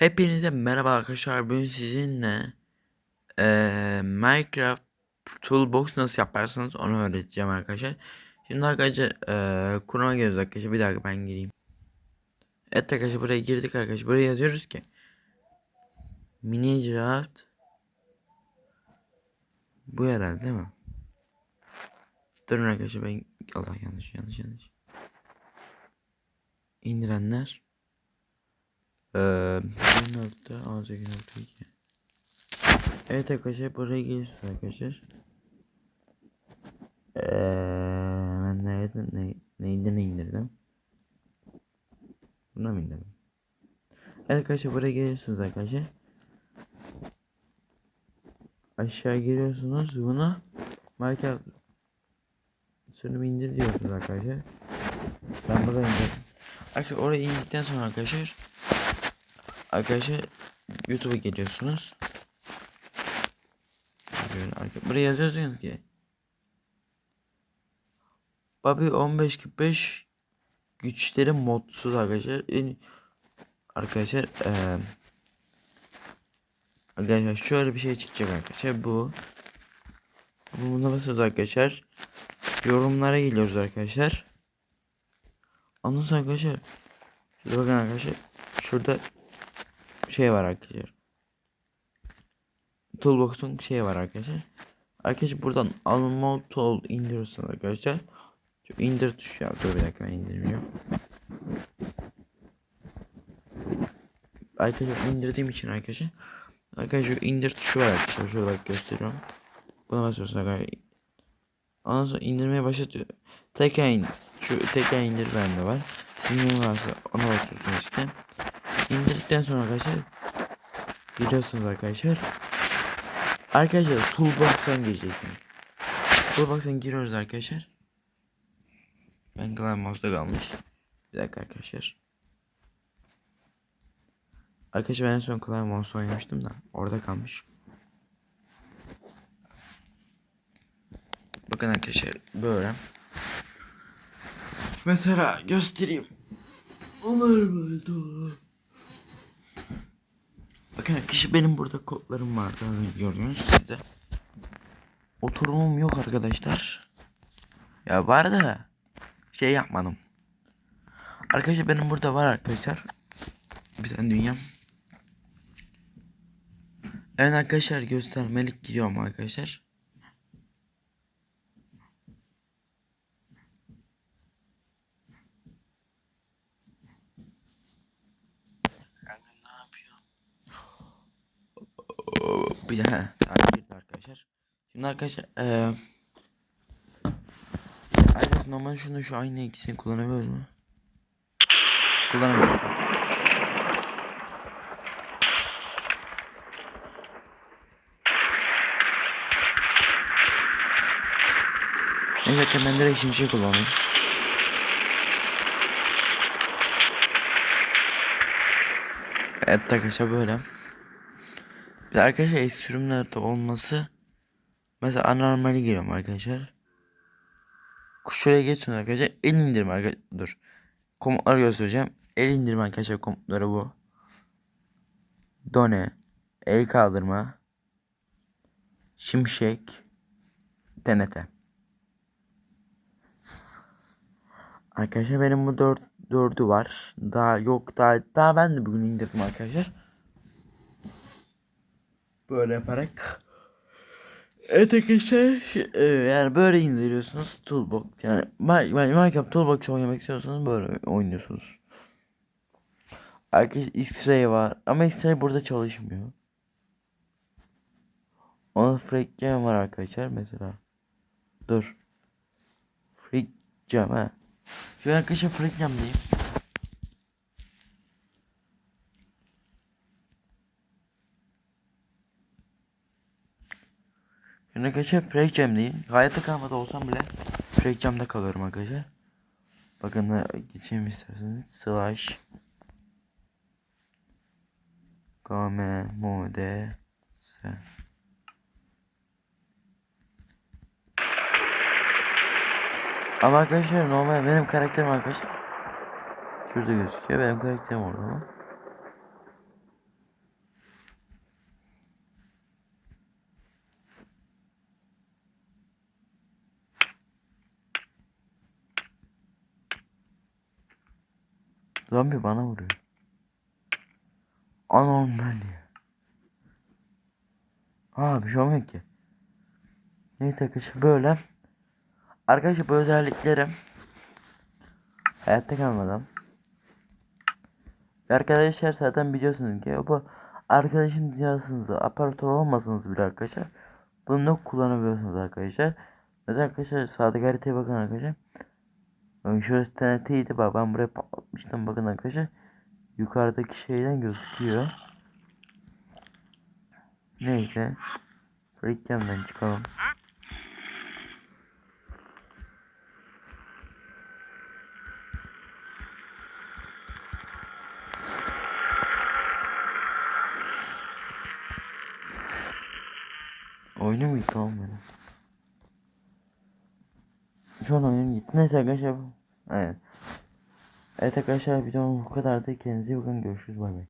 Hepinize merhaba arkadaşlar. Bugün sizinle eee, Minecraft Toolbox nasıl yaparsınız onu öğreteceğim arkadaşlar. Şimdi arkadaşlar eee kuruma giriyoruz arkadaşlar. Bir dakika ben gireyim. Evet arkadaşlar buraya girdik arkadaşlar. Buraya yazıyoruz ki Minecraft Bu herhalde değil mi? Durun arkadaşlar ben Allah yanlış yanlış yanlış. İndirenler Eee 1.18.2 Evet arkadaşlar buraya geliyorsunuz arkadaşlar. Eee ben nereden ne, neyden indirdim? Buna mı indirdim? Evet arkadaşlar buraya geliyorsunuz arkadaşlar. Aşağı giriyorsunuz buna Minecraft sürümü indir diyorsunuz arkadaşlar. Ben burada indirdim. Arkadaşlar oraya indikten sonra arkadaşlar Arkadaşlar YouTube'a geliyorsunuz. Böyle arka- buraya yazıyorsunuz ki Bobby 1545 güçleri modsuz arkadaşlar. Arkadaşlar eee Arkadaşlar şöyle bir şey çıkacak arkadaşlar bu. Buna basıyoruz arkadaşlar. Yorumlara geliyoruz arkadaşlar. Ondan sonra arkadaşlar Şurada bakın arkadaşlar. Şurada şey var arkadaşlar. Toolbox'un şey var arkadaşlar. Arkadaşlar buradan Unmode Tool indiriyorsunuz arkadaşlar. Şu indir tuşu ya. Dur bir dakika ben indirmiyorum. Arkadaşlar indirdiğim için arkadaşlar. Arkadaşlar indir tuşu var arkadaşlar. Şurada bak gösteriyorum. Buna basıyorsunuz arkadaşlar. Ondan sonra indirmeye başlatıyor. Tekrar in. Şu tekrar indir bende var. Sizin varsa ona basıyorsunuz işte. İndirdikten sonra arkadaşlar giriyorsunuz arkadaşlar. Arkadaşlar Toolbox'tan gireceksiniz. Toolbox'tan giriyoruz arkadaşlar. Ben Climb Mouse'da kalmış. Bir dakika arkadaşlar. Arkadaşlar ben en son Mouse oynamıştım da orada kalmış. Bakın arkadaşlar böyle. Mesela göstereyim. Olur mu? Bakın arkadaşlar benim burada kodlarım vardı. Gördünüz size. Oturumum yok arkadaşlar. Ya var da şey yapmadım. Arkadaşlar benim burada var arkadaşlar. Bir tane dünya. Evet arkadaşlar göstermelik giriyorum arkadaşlar. Bir daha tamam girdi arkadaşlar. Şimdi arkadaşlar eee Arkadaşlar normal şunu şu aynı ikisini kullanabiliyoruz mu? Kullanamıyoruz. Evet ben direkt şimşek kullanayım. Evet arkadaşlar böyle. Bir de arkadaşlar eski sürümlerde olması mesela anormali giriyorum arkadaşlar. Şuraya geçsin arkadaşlar. El indirme arkadaşlar. Dur. Komutları göstereceğim. El indirme arkadaşlar komutları bu. Done. El kaldırma. Şimşek. TNT. Arkadaşlar benim bu dört, dördü var. Daha yok daha daha ben de bugün indirdim arkadaşlar. Böyle yaparak. Evet arkadaşlar e, yani böyle indiriyorsunuz Toolbox yani Mi- Mi- Minecraft Toolbox oynamak istiyorsanız böyle oynuyorsunuz. Arkadaşlar X-Ray var ama X-Ray burada çalışmıyor. Onun Freak Jam var arkadaşlar mesela. Dur. Freak Jam ha. Şu arkadaşlar Freak Jam diyeyim. Şimdi arkadaşlar Freak Jam'deyim. Hayatta kalmada olsam bile Freak Jam'da kalıyorum arkadaşlar. Bakın da geçeyim isterseniz. Slash Game Mode Ama arkadaşlar normal benim karakterim arkadaşlar Şurada gözüküyor benim karakterim orada ama Zombi bana vuruyor. Anormal ya. Aa bir şey olmuyor ki. Neyse arkadaşlar böyle. Arkadaşlar bu özelliklerim hayatta kalmadan. Arkadaşlar zaten biliyorsunuz ki bu arkadaşın dünyasınızda aparatör olmasanız bile arkadaşlar bunu kullanabiliyorsunuz arkadaşlar. Mesela arkadaşlar sağdaki haritaya bakın arkadaşlar. Şurası TNT'ydi bak ben buraya patlatmıştım bakın arkadaşlar. Yukarıdaki şeyden gözüküyor. Neyse. Freakcam'den çıkalım. Oyunu mu gitti oğlum benim? Şu an oyunum gitti. Neyse arkadaşlar. Evet. Evet arkadaşlar videom bu kadardı. Kendinize iyi bakın. Görüşürüz. Bay bay.